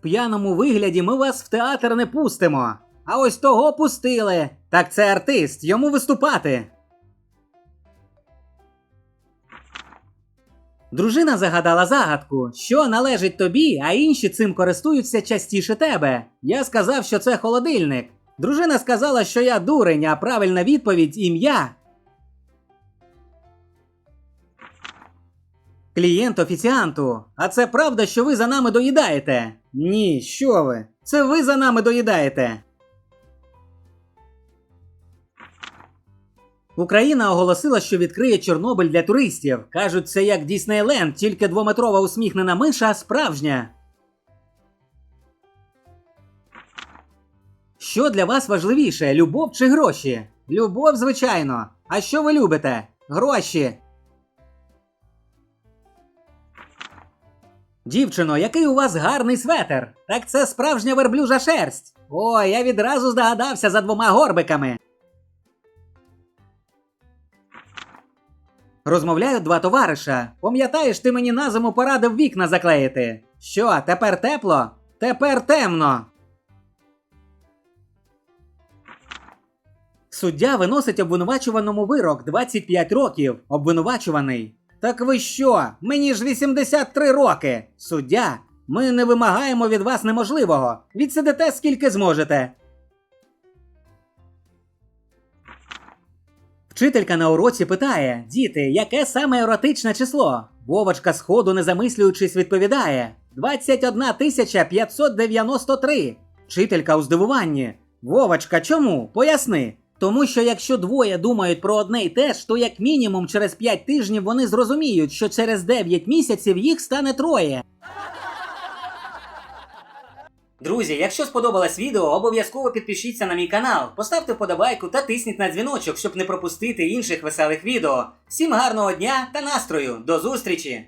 п'яному вигляді ми вас в театр не пустимо. А ось того пустили. Так це артист, йому виступати. Дружина загадала загадку, що належить тобі, а інші цим користуються частіше тебе. Я сказав, що це холодильник. Дружина сказала, що я дурень, а правильна відповідь ім'я. Клієнт офіціанту. А це правда, що ви за нами доїдаєте? Ні, що ви? Це ви за нами доїдаєте. Україна оголосила, що відкриє Чорнобиль для туристів. Кажуть, це як Діснейленд, тільки двометрова усміхнена миша справжня. Що для вас важливіше, любов чи гроші? Любов, звичайно. А що ви любите? Гроші. Дівчино, який у вас гарний светер. Так це справжня верблюжа шерсть. О, я відразу здогадався за двома горбиками. Розмовляють два товариша. Пам'ятаєш, ти мені на зиму порадив вікна заклеїти. Що, тепер тепло? Тепер темно. Суддя виносить обвинувачуваному вирок 25 років. Обвинувачуваний. Так ви що? Мені ж 83 роки. Суддя, ми не вимагаємо від вас неможливого. Відсидите скільки зможете. Вчителька на уроці питає: Діти, яке саме еротичне число? Вовочка сходу, не замислюючись, відповідає: 21 тисяча 593. Вчителька у здивуванні. Вовочка, чому? Поясни. Тому що якщо двоє думають про одне й те ж, то як мінімум через 5 тижнів вони зрозуміють, що через 9 місяців їх стане троє. Друзі, якщо сподобалось відео, обов'язково підпишіться на мій канал, поставте вподобайку та тисніть на дзвіночок, щоб не пропустити інших веселих відео. Всім гарного дня та настрою! До зустрічі!